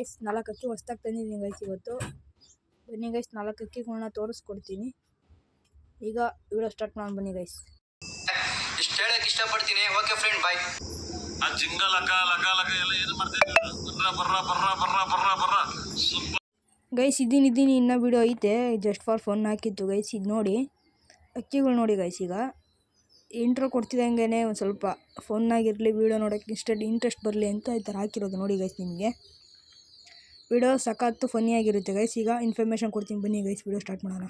Guys ನಾಲ್ಕು ಅಕ್ಕಿ ಹೊಸ್ದಾಗಿ ತಂದಿದ್ದೀನಿ ಗೈಸ್ ಇವತ್ತು. ಬನ್ನಿ ಗೈಸ್ ನಾಲ್ಕು ಅಕ್ಕಿಗಳನ್ನ ತೋರಿಸ್ಕೊಡ್ತೀನಿ. ಈಗ ವಿಡಿಯೋ ಸ್ಟಾರ್ಟ್ ಮಾಡೋಣ ಬನ್ನಿ ಗೈಸ್ ಇಷ್ಟು ಹೇಳಕ್ ಇಷ್ಟಪಡ್ತೀನಿ. ಓಕೆ ಫ್ರೆಂಡ್ ಬಾಯ್ ಆ ಜಿಂಗ ಲಕ ಲಕ ಲಕ ಎಲ್ಲ ಏನು ಮಾಡ್ತಿದ್ರು ಬರ್ರ ಬರ್ರ ಬರ್ರ ಬರ್ರ ಬರ್ರ ಬರ್ರ. ಸ್ವಲ್ಪ ಗೈಸ್ ಇದ್ದೀನಿ ಇದ್ದೀನಿ ಇನ್ನೂ ವಿಡಿಯೋ ಐತೆ. ಜಸ್ಟ್ ಫಾರ್ ಫೋನ್ ಹಾಕಿತ್ತು ಗೈಸ್ ಇದು ನೋಡಿ. ಅಕ್ಕಿಗಳು ನೋಡಿ ಗೈಸ್ ಈಗ. ಇಂಟ್ರೋ ಕೊಡ್ತಿದ್ದಂಗೆ ಒಂದು ಸ್ವಲ್ಪ ಫೋನ್ನಾಗಿರಲಿ ವೀಡಿಯೋ ನೋಡೋಕ್ಕೆ ಇಷ್ಟ ಇಂಟ್ರೆಸ್ಟ್ ಬರಲಿ ಅಂತ ಈ ಥರ ಹಾಕಿರೋದು ನೋಡಿ ಗೈಸ್ ನಿಮಗೆ. ವಿಡಿಯೋ ಸಖತ್ತು ಫನ್ನಿಯಾಗಿರುತ್ತೆ ಗೈಸ್ ಈಗ ಇನ್ಫಾರ್ಮೇಷನ್ ಕೊಡ್ತೀನಿ. ಬನ್ನಿ ಗೈಸ್ ವಿಡಿಯೋ ಸ್ಟಾರ್ಟ್ ಮಾಡೋಣ.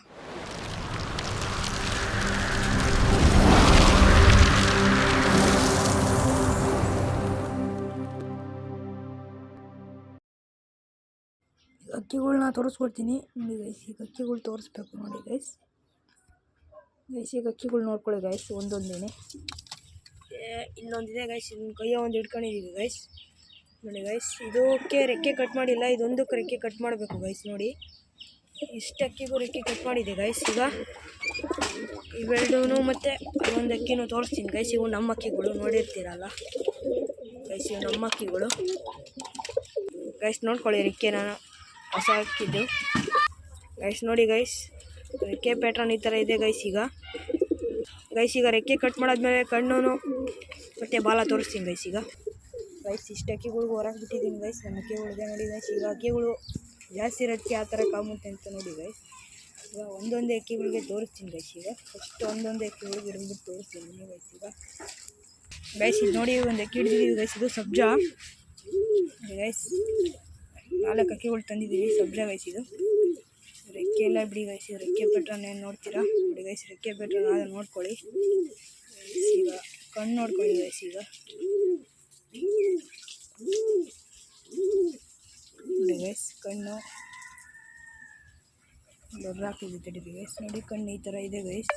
ಅಕ್ಕಿಗಳ್ನ ತೋರಿಸ್ಕೊಡ್ತೀನಿ. ನೋಡಿ ಗೈಸ್ ಈಗ ಅಕ್ಕಿಗಳು ತೋರಿಸ್ಬೇಕು. ನೋಡಿ ಗೈಸ್ ಗೈಸ್ ಈಗ ಅಕ್ಕಿಗಳು ನೋಡ್ಕೊಳ್ಳಿ ಗೈಸ್ ಒಂದೊಂದೇನೆ. ಇನ್ನೊಂದಿದೆ ಗೈಸ್ ಇನ್ನು ಕೈಯ ಒಂದು ಹಿಡ್ಕೊಂಡಿದ್ದೀವಿ ಗೈಸ್ ನೋಡಿ ಗೈಸ್ ಇದಕ್ಕೆ ರೆಕ್ಕೆ ಕಟ್ ಮಾಡಿಲ್ಲ ಇದೊಂದಕ್ಕೆ ರೆಕ್ಕೆ ಕಟ್ ಮಾಡಬೇಕು ಗೈಸ್ ನೋಡಿ. ಇಷ್ಟು ಅಕ್ಕಿಗೂ ರೆಕ್ಕೆ ಕಟ್ ಮಾಡಿದೆ ಗೈಸ್ ಈಗ ಇವೆರಡೂ ಮತ್ತು ಒಂದು ಅಕ್ಕಿನೂ ತೋರಿಸ್ತೀನಿ ಗೈಸ್ ಇವು ನಮ್ಮ ಅಕ್ಕಿಗಳು ನೋಡಿರ್ತೀರಲ್ಲ. ಗೈಸ್ ಇವು ನಮ್ಮ ಅಕ್ಕಿಗಳು. ಗೈಸ್ ನೋಡ್ಕೊಳ್ಳಿ ರೆಕ್ಕೆ ನಾನು ಹೊಸ ಅಕ್ಕಿದ್ದು. ಗೈಸ್ ನೋಡಿ ಗೈಸ್ ರೆಕ್ಕೆ ಪ್ಯಾಟ್ರನ್ ಈ ಥರ ಇದೆ ಗೈಸ್ ಈಗ. ಗೈಸ್ ಈಗ ರೆಕ್ಕೆ ಕಟ್ ಮಾಡಾದ್ಮೇಲೆ ಕಣ್ಣು ಮತ್ತು ಬಾಲ ತೋರಿಸ್ತೀನಿ ಗೈಸ್ ಈಗ. ಗೈಸ್ ಇಷ್ಟು ಅಕ್ಕಿಗಳಿಗೆ ಹೊರಗೆ ಬಿಟ್ಟಿದ್ದೀನಿ ಗೈಸ್ ನಮ್ಮ ಅಕ್ಕಿಗಳಿಗೆ ನೋಡಿ ಗೈಸ್ ಈಗ ಅಕ್ಕಿಗಳು ಜಾಸ್ತಿ ಇರೋದಕ್ಕೆ ಆ ಥರ ಕಾಮುತ್ತೆ ಅಂತ ನೋಡಿ ಗೈಸ್ ಈಗ ಒಂದೊಂದೇ ಅಕ್ಕಿಗಳಿಗೆ ತೋರಿಸ್ತೀನಿ ಗೈಸ್ ಈಗ. ಫಸ್ಟ್ ಒಂದೊಂದೇ ಅಕ್ಕಿಗಳಿಗೆ ಇರ್ಬಿಟ್ಟು ತೋರಿಸ್ತೀನಿ ಗೈಸ್ ಈಗ. ಗೈಸ್ ಇದು ನೋಡಿ ಒಂದು ಅಕ್ಕಿ ಹಿಡಿದಿದ್ದೀವಿ ಗೈಸ್ ಇದು ಸಬ್ಜಾ. ಗೈಸ್ ನಾಲ್ಕು ಅಕ್ಕಿಗಳು ತಂದಿದ್ದೀವಿ ಸಬ್ಜಾ ಗೈಸ್ ಇದು. ರೆಕ್ಕೆ ಎಲ್ಲ ಬಿಡಿ ಗೈಸ್ ರೆಕ್ಕೆ ಪೆಟ್ರನ್ನ ಏನು ನೋಡ್ತೀರಾ? ನೋಡಿ ಗೈಸ್ ರೆಕ್ಕೆ ಪೆಟ್ರನ್ನ ಆದ ನೋಡ್ಕೊಳ್ಳಿ. ಈಗ ಕಣ್ಣು ನೋಡ್ಕೊಳ್ಳಿ ಗೈಸ್ ಈಗ. ನೋಡಿ ಗೈಸ್ ಕಣ್ಣು ಬ್ಲರ್ ಹಾಕಿದ್ದು ತಡೀರಿ ಗೈಸ್ ನೋಡಿ ಕಣ್ಣು ಈ ಥರ ಇದೆ ಗೈಸ್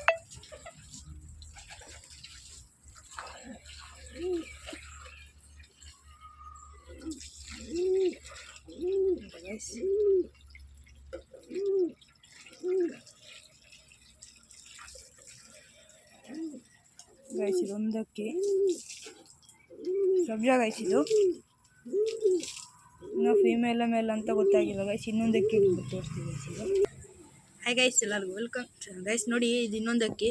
ಗೈಸ್ ಗೈಸ್ ಇದೊಂದಕ್ಕೆ ಸಬ್ಜಾ ಗೈಸ್ ಇದು? ಇನ್ನು ಫೀಮೇಲ್ ಮೇಲ್ ಅಂತ ಗೊತ್ತಾಗಿಲ್ಲ ಗೈಸ್ ಇನ್ನೊಂದಕ್ಕೆ ಅಕ್ಕಿ ತೋರಿಸ್ತೀವಿ ಗೈಸ್ ಇದು. ಹಾಯ್ ಗೈಸ್ ಎಲ್ಲರಿಗೂ ವೆಲ್ಕಮ್ ಗೈಸ್ ನೋಡಿ ಇದು ಇನ್ನೊಂದಕ್ಕೆ.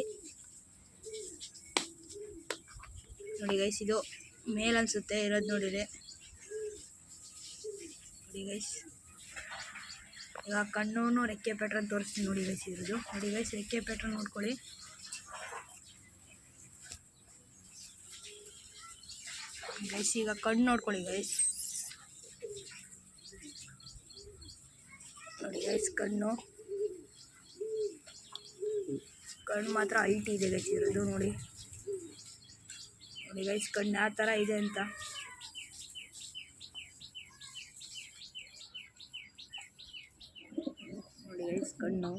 ನೋಡಿ ಗೈಸ್ ಇದು ಮೇಲ್ ಅನ್ಸುತ್ತೆ, ಇರೋದು ನೋಡಿದ್ರೆ. ನೋಡಿ ಗೈಸ್ ಈಗ ಕಣ್ಣು ರೆಕ್ಕೆ ಪ್ಯಾಟ್ರನ್ ತೋರಿಸ್ತೀನಿ ನೋಡಿ ಗೈಸ್ ಇರೋದು ನೋಡಿ ಗೈಸ್ ರೆಕ್ಕೆ ಪ್ಯಾಟ್ರನ್ ನೋಡ್ಕೊಳ್ಳಿ. ಗೈಸ್, ಈಗ ಕಣ್ಣು ನೋಡ್ಕೊಳ್ಳಿ ಗೈಸ್. ನೋಡಿ ಗೈಸ್, ಕಣ್ಣು. ಕಣ್ಣು ಮಾತ್ರ ಐಟಿ ಇದೆ ಗೈಸ್ ಇರೋದು, ನೋಡಿ. ನೋಡಿ ಗೈಸ್, ಕಣ್ಣು ಯಾವ ಥರ ಇದೆ ಅಂತ. ನೋಡಿ ಗೈಸ್, ಕಣ್ಣು.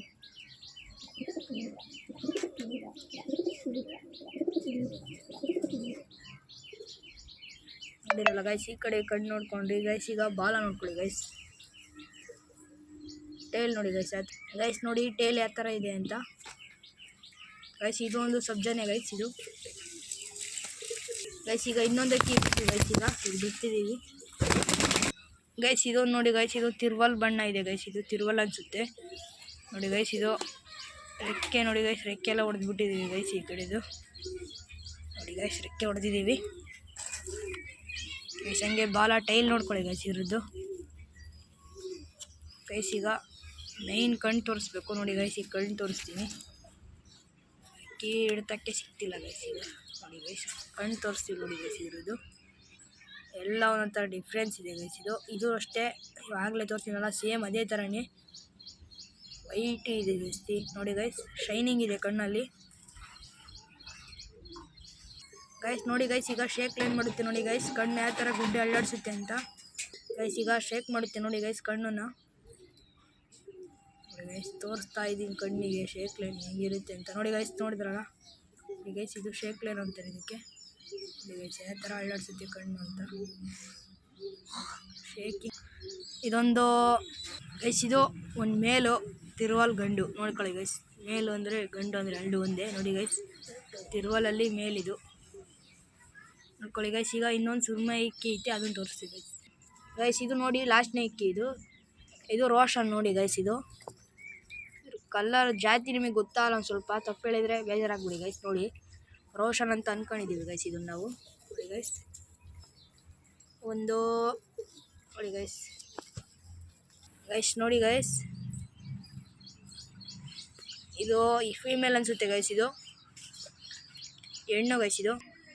ಗೈಸ್ ಈ ಕಡೆ ಕಣ್ಣು ನೋಡ್ಕೊಂಡ್ರಿ ಗೈಸ್ ಈಗ ಬಾಲ ನೋಡ್ಕೊಳ್ಳಿ ಗೈಸ್ ಟೇಲ್ ನೋಡಿ ಗೈಸ್ ಅದು ಗೈಸ್ ನೋಡಿ ಟೇಲ್ ಯಾವ ಥರ ಇದೆ ಅಂತ. ಗೈಸ್ ಇದು ಒಂದು ಸಬ್ಜಾನೆ ಗೈಸ್ ಇದು. ಗೈಸ್ ಈಗ ಇನ್ನೊಂದಕ್ಕೆ ಇರ್ತೀವಿ ಗೈಸ್ ಈಗ ಇದು ಬಿಡ್ತಿದ್ದೀವಿ ಗೈಸ್ ಇದೊಂದು ನೋಡಿ ಗೈಸ್ ಇದು ತಿರುವಲ್ ಬಣ್ಣ ಇದೆ ಗೈಸ್ ಇದು ತಿರುವಲ್ ಅನಿಸುತ್ತೆ. ನೋಡಿ ಗೈಸ್ ಇದು ರೆಕ್ಕೆ ನೋಡಿ ಗೈಸ್ ರೆಕ್ಕೆ ಎಲ್ಲ ಹೊಡೆದು ಬಿಟ್ಟಿದ್ದೀವಿ ಗೈಸ್ ಈ ಕಡೆದು. ನೋಡಿ ಗೈಸ್ ರೆಕ್ಕೆ ಹೊಡೆದಿದ್ದೀವಿ ಗೈಸ್ ಹಂಗೆ ಬಾಲ ಟೈಲ್ ನೋಡ್ಕೊಳ್ಳಿ ಗೈಸ್ ಇರೋದು ಗೈಸ್ ಈಗ ಮೈನ್ ಕಣ್ಣು ತೋರಿಸ್ಬೇಕು. ನೋಡಿ ಗೈಸ್ ಈಗ ಕಣ್ಣು ತೋರಿಸ್ತೀನಿ. ಅಕ್ಕಿ ಹಿಡ್ತಕ್ಕೆ ಸಿಗ್ತಿಲ್ಲ ಗೈಸ್ ಈಗ. ನೋಡಿ ಗೈಸ್ ಕಣ್ಣು ತೋರಿಸ್ತೀವಿ ನೋಡಿ ಗೈಸ್ ಇರೋದು ಎಲ್ಲ ಒಂದೊಂಥರ ಡಿಫ್ರೆನ್ಸ್ ಇದೆ ಗೈಸ್ ಇದು. ಇದು ಅಷ್ಟೇ ಆಗಲೇ ತೋರಿಸ್ತೀನಲ್ಲ ಸೇಮ್ ಅದೇ ಥರನೇ ವೈಟ್ ಇದೆ ಜಾಸ್ತಿ ನೋಡಿ ಗೈಸ್ ಶೈನಿಂಗ್ ಇದೆ ಕಣ್ಣಲ್ಲಿ. ಗೈಸ್ ನೋಡಿ ಗೈಸ್ ಈಗ ಶೇಕ್ ಲೈನ್ ಮಾಡುತ್ತೆ ನೋಡಿ ಗೈಸ್ ಕಣ್ಣು ಯಾವ ಥರ ಗುಡ್ಡೆ ಅಲ್ಲಾಡಿಸುತ್ತೆ ಅಂತ. ಗೈಸ್ ಈಗ ಶೇಕ್ ಮಾಡುತ್ತೆ ನೋಡಿ ಗೈಸ್ ಕಣ್ಣನ್ನು. ಗೈಸ್ ತೋರಿಸ್ತಾ ಇದ್ದೀನಿ ಕಣ್ಣಿಗೆ ಶೇಕ್ ಲೈನ್ ಹೆಂಗಿರುತ್ತೆ ಅಂತ. ನೋಡಿ ಗೈಸ್ ನೋಡಿದ್ರಲ್ಲ? ನೋಡಿ ಗೈಸ್ ಇದು ಶೇಕ್ ಲೈನ್ ಅಂತಾರೆ ಇದಕ್ಕೆ. ನೋಡಿ ಗೈಸ್ ಯಾವ ಥರ ಅಲ್ಲಾಡಿಸುತ್ತೆ ಕಣ್ಣು ಅಂತ. ಶೇಕಿಂಗ್ ಇದೊಂದು ಗೈಸ್ ಇದು ಒಂದು ಮೇಲು ತಿರುವಲ್ ಗಂಡು. ನೋಡ್ಕೊಳ್ಳಿ ಗೈಸ್ ಮೇಲು ಅಂದರೆ ಗಂಡು ಅಂದರೆ ಹಳ್ಳು ಒಂದೇ. ನೋಡಿ ಗೈಸ್ ತಿರುವಲಲ್ಲಿ ಮೇಲಿದು. ನೋಡ್ಕೊಳ್ಳಿ. ಗೈಸ್ ಈಗ ಇನ್ನೊಂದು ಸುರ್ಮೆ ಇಕ್ಕಿ ಐತೆ ಅದನ್ನು ತೋರಿಸ್ತೀವಿ ಗೈಸ್ ಇದು ನೋಡಿ ಲಾಸ್ಟ್ನೇ ಇಕ್ಕಿ ಇದು? ಇದು ರೋಷನ್ ನೋಡಿ ಗೈಸ್ ಇದು. ಕಲ್ಲರ್ ಜಾತಿ ನಿಮಗೆ ಗೊತ್ತಾಗಲ್ಲ ಒಂದು ಸ್ವಲ್ಪ? ತಪ್ಪು ಹೇಳಿದರೆ ಬೇಜಾರಾಗ್ಬಿಡಿ ಗೈಸ್ ನೋಡಿ. ರೋಷನ್ ಅಂತ ಅಂದ್ಕೊಂಡಿದ್ದೀವಿ ಗೈಸ್ ಇದನ್ನು ನಾವು. ನೋಡಿ ಗೈಸ್ ಒಂದು, ನೋಡಿ ಗೈಸ್ ಗೈಸ್ ನೋಡಿ ಗೈಸ್ ಇದು ಈ ಫೀಮೇಲ್ ಅನಿಸುತ್ತೆ ಗೈಸ್ ಇದು. ಹೆಣ್ಣು ಗೈಸ್ ಇದು.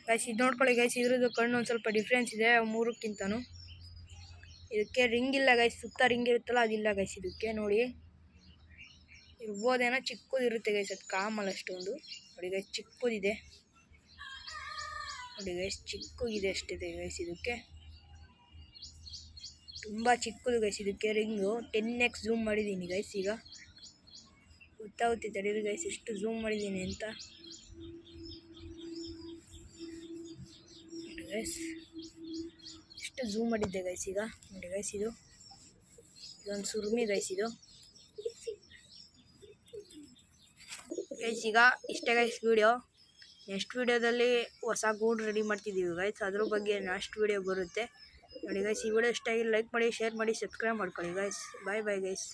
ಗೈಸ್ ಇದು ನೋಡ್ಕೊಳ್ಳಿ ಗೈಸ್ ಇದ್ರದ್ದು ಕಣ್ಣು ಒಂದು ಸ್ವಲ್ಪ ಡಿಫ್ರೆನ್ಸ್ ಇದೆ, ಮೂರಕ್ಕಿಂತನೂ. ಇದಕ್ಕೆ ರಿಂಗ್ ಇಲ್ಲ ಗೈಸ್ ಸುತ್ತ ರಿಂಗ್ ಇರುತ್ತಲ್ಲ, ಅದಿಲ್ಲ ಗೈಸ್ ಇದಕ್ಕೆ ನೋಡಿ. ಇರ್ಬೋದೇನೋ ಚಿಕ್ಕದಿರುತ್ತೆ ಗೈಸ್ ಅದು ಕಾಮಲ್ ಅಷ್ಟೊಂದು. ನೋಡಿ ಗೈಸ್ ಚಿಕ್ಕದಿದೆ. ನೋಡಿ ಗೈಸ್ ಚಿಕ್ಕಗಿದೆ ಅಷ್ಟಿದೆ ಗೈಸ್ ಇದಕ್ಕೆ. ತುಂಬ ಚಿಕ್ಕದು ಗೈಸ್ ಇದಕ್ಕೆ ರಿಂಗು ಟೆನ್ ಎಕ್ಸ್ ಝೂಮ್ ಮಾಡಿದ್ದೀನಿ ಗೈಸ್ ಈಗ. ಗೊತ್ತಾಗುತ್ತೆ, ತಡೀರಿ ಗೈಸ್ ಎಷ್ಟು ಝೂಮ್ ಮಾಡಿದ್ದೀನಿ ಅಂತ. ಗೈಸ್ ಎಷ್ಟು ಝೂಮ್ ಮಾಡಿದ್ದೆ ಗೈಸ್ ಈಗ. ನೋಡಿ ಗೈಸ್ ಇದು. ಇದೊಂದು ಸುರುಮಿ ಗೈಸ್ ಇದು. ಗೈಸ್ ಈಗ ಇಷ್ಟೇ ಗೈಸ್ ವಿಡಿಯೋ ನೆಕ್ಸ್ಟ್ ವಿಡಿಯೋದಲ್ಲಿ ಹೊಸ ಗೂಡ್ ರೆಡಿ ಮಾಡ್ತಿದ್ದೀವಿ ಗೈಸ್ ಅದ್ರ ಬಗ್ಗೆ ನೆಕ್ಸ್ಟ್ ವಿಡಿಯೋ ಬರುತ್ತೆ. ನೋಡಿ ಗೈಸ್ ಈ ವಿಡಿಯೋ ಇಷ್ಟ ಆಗಿ ಲೈಕ್ ಮಾಡಿ ಶೇರ್ ಮಾಡಿ ಸಬ್ಸ್ಕ್ರೈಬ್ ಮಾಡ್ಕೊಳ್ಳಿ ಗೈಸ್ ಬಾಯ್ ಬಾಯ್ ಗೈಸ್